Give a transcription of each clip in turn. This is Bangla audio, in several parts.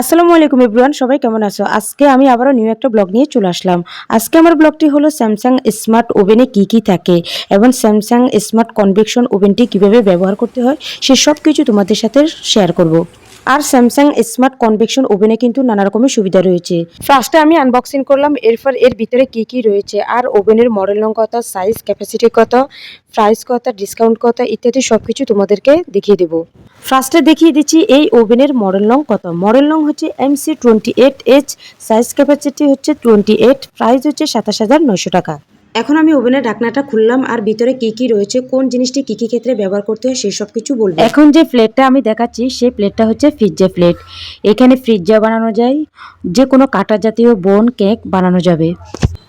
আসসালামু আলাইকুম এভরিওয়ান, সবাই কেমন আছো? আজকে আমি আবারও নিউ একটা ব্লগ নিয়ে চলে আসলাম। আজকে আমার ব্লগটি হলো স্যামসাং স্মার্ট ওভেনে কি কি থাকে এবং স্যামসাং স্মার্ট কনভেকশন ওভেনটি কীভাবে ব্যবহার করতে হয়, সে সব কিছু তোমাদের সাথে শেয়ার করব। আর স্যামসাং স্মার্ট কনভেকশন ওভেনে কিন্তু নানা রকমের সুবিধা রয়েছে। ফার্স্টে আমি আনবক্সিং করলাম, এরপর এর ভিতরে কি কি রয়েছে? আর ওভেনের মডেল নং কত সাইজ ক্যাপাসিটি কত প্রাইস কত ডিসকাউন্ট কত, ইত্যাদি সব কিছু তোমাদেরকে দেখিয়ে দেবো। ফার্স্টে দেখিয়ে দিচ্ছি এই ওভেনের মডেল নং কত। মডেল নং হচ্ছে MC twenty eight H size capacity হচ্ছে টোয়েন্টি এইট প্রাইস হচ্ছে সাতাশ হাজার নয়শো টাকা। এখন আমি ওভেনের ঢাকনাটা খুললাম আর ভিতরে কি কি রয়েছে, কোন জিনিসটি কি কি ক্ষেত্রে ব্যবহার করতে হয় সেই সব কিছু বলব। এখন যে প্লেটটা আমি দেখাচ্ছি, সেই প্লেটটা হচ্ছে ফ্রিজা প্লেট। এখানে ফ্রিজা বানানো যায়, যে কোনো কাটা জাতীয় বোন কেক বানানো যাবে।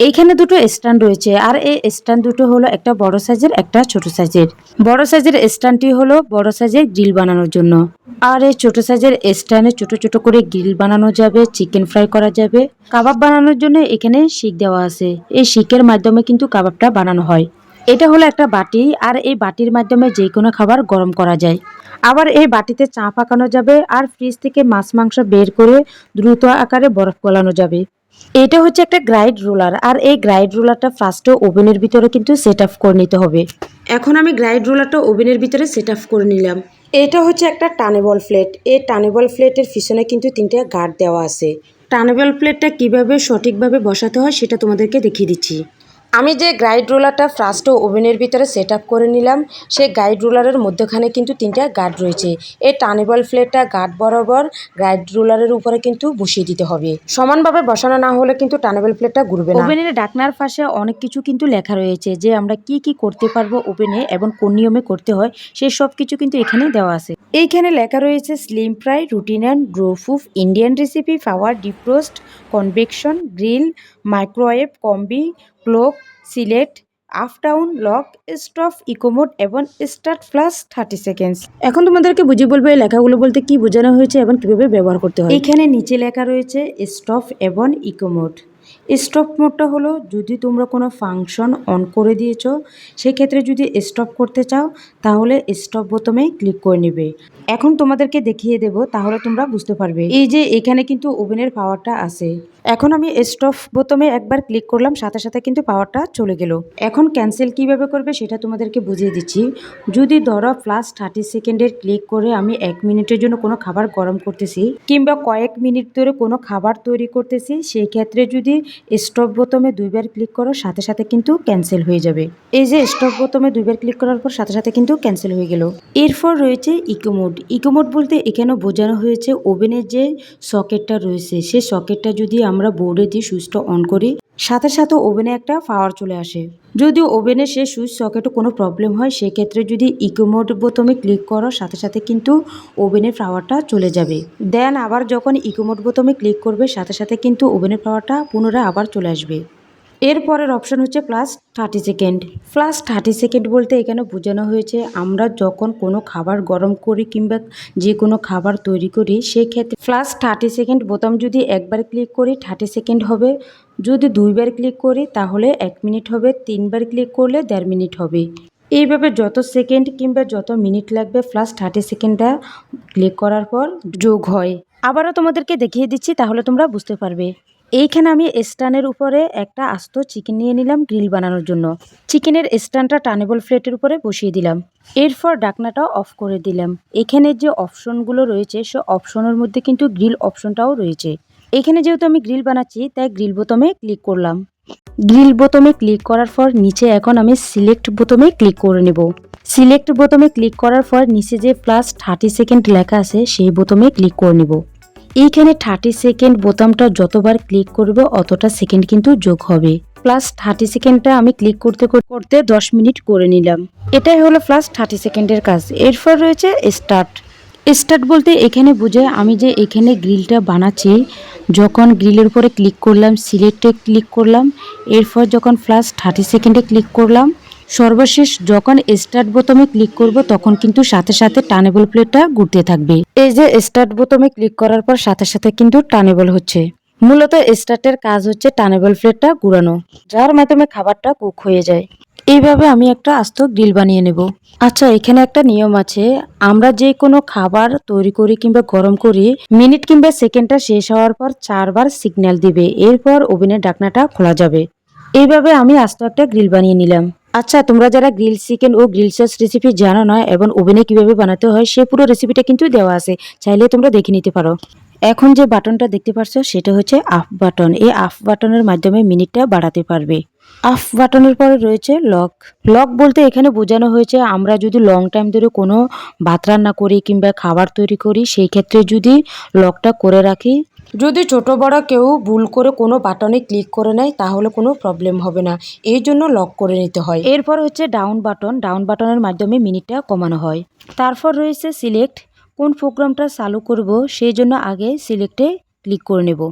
এইখানে দুটো স্ট্যান্ড রয়েছে, আর এই স্ট্যান্ড দুটো হলো একটা বড় সাইজের একটা ছোট সাইজের বড় সাইজের স্ট্যান্ডটি হলো বড় সাইজের গ্রিল বানানোর জন্য। আর এই ছোট সাইজের স্ট্যান্ডে ছোট ছোট করে গ্রিল বানানো যাবে, চিকেন ফ্রাই করা যাবে। কাবাব বানানোর জন্য এখানে শিক দেওয়া আছে। এই শিকের মাধ্যমে কিন্তু কাবাবটা বানানো হয়। এটা হলো একটা বাটি, আর এই বাটির মাধ্যমে যে কোনো খাবার গরম করা যায়। আবার এই বাটিতে চা পাকানো যাবে, আর ফ্রিজ থেকে মাছ, মাংস বের করে দ্রুত আকারে বরফ গলানো যাবে। এটা হচ্ছে একটা গ্রাইড রোলার, আর এই গ্রাইড রোলারটা ফার্স্টে ওভেনের ভিতরে কিন্তু সেট আপ করে নিতে হবে। এখন আমি গ্রাইড রোলারটা ওভেনের ভিতরে সেট আপ করে নিলাম। এটা হচ্ছে একটা টানেবল প্লেট। এই টানেবল প্লেটের পিছনে কিন্তু তিনটা গার্ড দেওয়া আছে। টানেবল প্লেটটা কীভাবে সঠিকভাবে বসাতে হয় সেটা তোমাদেরকে দেখিয়ে দিচ্ছি। আমি যে গাইড রোলারটা ফার্স্টে ওভেনের ভিতরে সেট করে নিলাম সেই গাইড রোলারের মধ্যখানে কিন্তু তিনটা গার্ড রয়েছে। এই টানেবল প্লেটটা গার্ড বরাবর গাইড রোলারের উপরে কিন্তু বসিয়ে দিতে হবে। সমানভাবে বসানো না হলে কিন্তু টানেবল প্লেটটা ঘুরবে না। ওভেনের ডাকনার পাশে অনেক কিছু কিন্তু লেখা রয়েছে যে আমরা কি কি করতে পারব ওভেনে এবং কোন নিয়মে করতে হয় সেই সব কিছু কিন্তু এখানে দেওয়া আছে। এইখানে লেখা রয়েছে slim fry routine and dough proof Indian recipe power defrost convection grill microwave combi clock select up down lock stop eco mode এবং স্টার্ট প্লাস থার্টি সেকেন্ডস। এখন তোমাদেরকে বুঝিয়ে বলব এই লেখাগুলো বলতে কি বোঝানো হয়েছে এবং কীভাবে ব্যবহার করতে হয়? এখানে নিচে লেখা রয়েছে স্টপ এবং ইকোমোড। স্টপ মোডটা হলো যদি তোমরা কোনো ফাংশন অন করে দিয়েছ সেক্ষেত্রে যদি স্টপ করতে চাও তাহলে স্টপ বোতামে ক্লিক করে নেবে। এখন তোমাদেরকে দেখিয়ে দেব তাহলে তোমরা বুঝতে পারবে। এই যে এখানে কিন্তু ওভেনের পাওয়ারটা আছে। এখন আমি স্টপ বোতামে একবার ক্লিক করলাম, সাথে সাথে কিন্তু পাওয়ারটা চলে গেল। এখন ক্যান্সেল কীভাবে করবে সেটা তোমাদেরকে বুঝিয়ে দিচ্ছি। যদি ধরো প্লাস থার্টি সেকেন্ডের ক্লিক করে আমি এক মিনিটের জন্য কোনো খাবার গরম করতেছি, কিংবা কয়েক মিনিট ধরে কোনো খাবার তৈরি করতেছি সেই ক্ষেত্রে যদি স্টপ বোতামে দুইবার ক্লিক করো, সাথে সাথে কিন্তু ক্যান্সেল হয়ে যাবে। এই যে স্টপ বোতামে দুইবার ক্লিক করার পর সাথে সাথে কিন্তু ক্যান্সেল হয়ে গেল। এরপর রয়েছে ইকোমোড ইকোমোড বলতে এখানে বোঝানো হয়েছে ওভেনের যে সকেটটা রয়েছে, সেই সকেটটা যদি আমরা বোর্ডে দিয়ে সুইচটা অন করি, সাথে সাথে ওভেনে একটা পাওয়ার চলে আসে। যদি ওভেনে সে সুইচ সকেটে কোনো প্রবলেম হয়, সেক্ষেত্রে যদি ইকোমোড বোতামে ক্লিক করো, সাথে সাথে কিন্তু ওভেনের পাওয়ারটা চলে যাবে। দেন আবার যখন ইকোমোড বোতামে ক্লিক করবে, সাথে সাথে কিন্তু ওভেনের পাওয়ারটা পুনরায় আবার চলে আসবে। এরপরের অপশন হচ্ছে plus thirty second plus thirty second বলতে এখানে বোঝানো হয়েছে আমরা যখন কোনো খাবার গরম করি কিংবা যে কোনো খাবার তৈরি করি সেই ক্ষেত্রে প্লাস থার্টি সেকেন্ড বোতাম যদি একবার ক্লিক করি থার্টি সেকেন্ড হবে। যদি দুইবার ক্লিক করি, তাহলে এক মিনিট হবে। তিনবার ক্লিক করলে দেড় মিনিট হবে। এইভাবে যত সেকেন্ড কিংবা যত মিনিট লাগবে প্লাস থার্টি সেকেন্ডটা ক্লিক করার পর যোগ হয়। আবারও তোমাদেরকে দেখিয়ে দিচ্ছি, তাহলে তোমরা বুঝতে পারবে। এইখানে আমি স্ট্যান্ডের উপরে একটা আস্ত চিকেন নিয়ে নিলাম গ্রিল বানানোর জন্য। চিকেনের স্ট্যান্ডটা টানেবল প্লেটের উপরে বসিয়ে দিলাম। এরপর ডাকনাটা অফ করে দিলাম। এখানে যে অপশনগুলো রয়েছে, সে অপশনের মধ্যে কিন্তু গ্রিল অপশনটাও রয়েছে। এখানে যেহেতু আমি গ্রিল বানাচ্ছি, তাই গ্রিল বোতামে ক্লিক করলাম। গ্রিল বোতামে ক্লিক করার পর নিচে এখন আমি সিলেক্ট বোতামে ক্লিক করে নেব। সিলেক্ট বোতামে ক্লিক করার পর নিচে যে প্লাস থার্টি সেকেন্ড লেখা আছে, সেই বোতামে ক্লিক করে নেব। এইখানে থার্টি সেকেন্ড বোতামটা যতবার ক্লিক করবে অতটা সেকেন্ড কিন্তু যোগ হবে। প্লাস থার্টি সেকেন্ডটা আমি ক্লিক করতে করতে দশ মিনিট করে নিলাম। এটাই হলো প্লাস থার্টি সেকেন্ডের কাজ। এরপর রয়েছে স্টার্ট স্টার্ট বলতে এখানে বোঝায় আমি যে এখানে গ্রিলটা বানাচ্ছি, যখন গ্রিলের উপরে ক্লিক করলাম সিলেক্টে ক্লিক করলাম, এরপর যখন প্লাস থার্টি সেকেন্ডে ক্লিক করলাম সর্বশেষ যখন স্টার্ট বোতামে ক্লিক করব, তখন কিন্তু সাথে সাথে টানেবল প্লেটটা ঘুরতে থাকবে। এই যে স্টার্ট বোতামে ক্লিক করার পর সাথে সাথে কিন্তু টানেবল হচ্ছে। মূলত স্টার্টের কাজ হচ্ছে টানেবল প্লেটটা ঘুরানো, যার মাধ্যমে খাবারটা কুক হয়ে যায়। এইভাবে আমি একটা আস্ত গ্রিল বানিয়ে নেব। আচ্ছা এখানে একটা নিয়ম আছে। আমরা যে কোনো খাবার তৈরি করি কিংবা গরম করি, মিনিট কিংবা সেকেন্ডটা শেষ হওয়ার পর চারবার সিগন্যাল দিবে। এরপর ওভেনের ডাকনাটা খোলা যাবে। এইভাবে আমি আস্ত একটা গ্রিল বানিয়ে নিলাম। আচ্ছা তোমরা যারা গ্রিল চিকেন ও গ্রিল সস রেসিপি জানো না এবং ওভেনে কীভাবে বানাতে হয়, সে পুরো রেসিপিটা কিন্তু দেওয়া আছে। চাইলে তোমরা দেখে নিতে পারো। এখন যে বাটনটা দেখতে পাচ্ছ সেটা হচ্ছে আফ বাটন এই আফ বাটনের মাধ্যমে মিনিটটা বাড়াতে পারবে। আফ বাটনের পরে রয়েছে লক লক বলতে এখানে বোঝানো হয়েছে, আমরা যদি লং টাইম ধরে কোনো ভাত রান্না করি কিংবা খাবার তৈরি করি, সেই ক্ষেত্রে যদি লকটা করে রাখি যদি ছোট বড় কেউ ভুল করে কোনো বাটনে ক্লিক করে নেয়, তাহলে কোনো প্রবলেম হবে না। এই জন্য লক করে নিতে হয়। এরপর হচ্ছে ডাউন বাটন। ডাউন বাটনের মাধ্যমে মিনিটটা কমানো হয়। তারপর রয়েছে সিলেক্ট। কোন প্রোগ্রামটা চালু করব, সেই জন্য আগে সিলেক্টে ক্লিক করে নেব।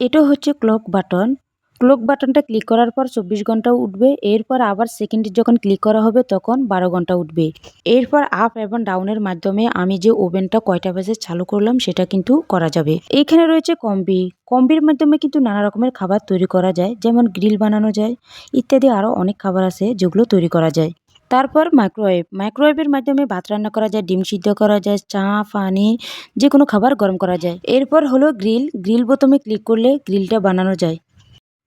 এটা হচ্ছে ক্লক বাটন। ক্লক বাটনটা ক্লিক করার পর চব্বিশ ঘণ্টা উঠবে। এরপর আবার সেকেন্ডে যখন ক্লিক করা হবে তখন বারো ঘণ্টা উঠবে। এরপর আপ এবং ডাউনের মাধ্যমে আমি যে ওভেনটা কয়টা বাজে চালু করলাম সেটা কিন্তু করা যাবে। এইখানে রয়েছে কম্বি। কম্বির মাধ্যমে কিন্তু নানা রকমের খাবার তৈরি করা যায়, যেমন গ্রিল বানানো যায়, ইত্যাদি আরও অনেক খাবার আছে যেগুলো তৈরি করা যায়। তারপর মাইক্রোওয়েভ। মাইক্রোওয়েভের মাধ্যমে ভাত রান্না করা যায়, ডিম সিদ্ধ করা যায়, চা, পানি যে কোনো খাবার গরম করা যায়। এরপর হলো গ্রিল। গ্রিল বোতামে ক্লিক করলে গ্রিলটা বানানো যায়।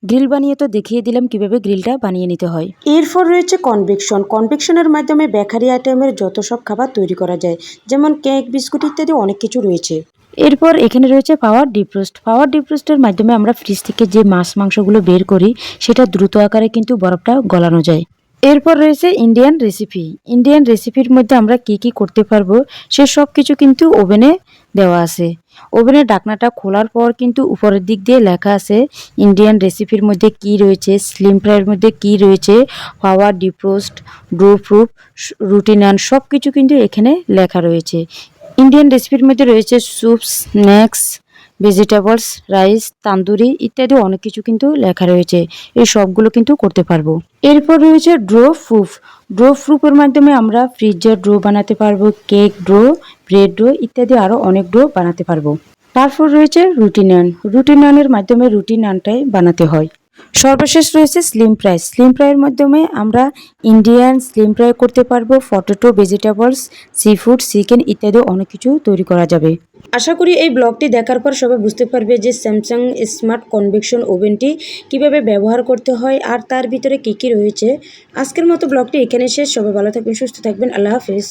গ্রিল বানিয়ে তো দেখিয়ে দিলাম কীভাবে গ্রিলটা বানিয়ে নিতে হয়। এরপর রয়েছে কনভেকশন কনভেকশনের মাধ্যমে বেকারি আইটেমের যত সব খাবার তৈরি করা যায় যেমন কেক বিস্কুট ইত্যাদি অনেক কিছু রয়েছে। এরপর এখানে রয়েছে পাওয়ার ডিপ্রোস্ট পাওয়ার ডিপ্রোস্টের মাধ্যমে আমরা ফ্রিজ থেকে যে মাছ মাংসগুলো বের করি সেটা দ্রুত আকারে কিন্তু বরফটা গলানো যায়। এরপর রয়েছে ইন্ডিয়ান রেসিপি ইন্ডিয়ান রেসিপির মধ্যে আমরা কি কি করতে পারব সে সব কিছু কিন্তু ওভেনে দেওয়া আছে। ওভেনের ঢাকনাটা খোলার পর কিন্তু উপরের দিক দিয়ে লেখা আছে, ইন্ডিয়ান রেসিপির মধ্যে কি রয়েছে? স্লিম ফ্রাইয়ের মধ্যে কি রয়েছে? পাওয়ার, ডিপ্রোস্ট, ড্রো প্রুফ রুটিনান সব কিছু কিন্তু এখানে লেখা রয়েছে। ইন্ডিয়ান রেসিপির মধ্যে রয়েছে soup snacks, vegetables, rice, tandoori ইত্যাদি অনেক কিছু কিন্তু লেখা রয়েছে। এই সবগুলো কিন্তু করতে পারব। এরপর রয়েছে ড্রো প্রুফ। ড্রো প্রুফের মাধ্যমে আমরা ফ্রিজের ড্রো বানাতে পারব, কেক ড্রো, ব্রেড ড্রো ইত্যাদি আরও অনেক ড্রো বানাতে পারব। তারপর রয়েছে রুটিন রুটিনানের মাধ্যমে রুটিনানটাই বানাতে হয়। সর্বশেষ রয়েছে স্লিম ফ্রাই স্লিম ফ্রাইয়ের মাধ্যমে আমরা ইন্ডিয়ান স্লিম ফ্রাই করতে পারব potato vegetables sea food chicken ইত্যাদি অনেক কিছু তৈরি করা যাবে। আশা করি এই ব্লগটি দেখার পর সবাই বুঝতে পারবে যে স্যামসাং স্মার্ট কনভেকশন ওভেনটি কীভাবে ব্যবহার করতে হয় আর তার ভিতরে কী কী রয়েছে। আজকের মতো ব্লগটি এখানে শেষ। সবাই ভালো থাকবেন, সুস্থ থাকবেন। আল্লাহ হাফিজ।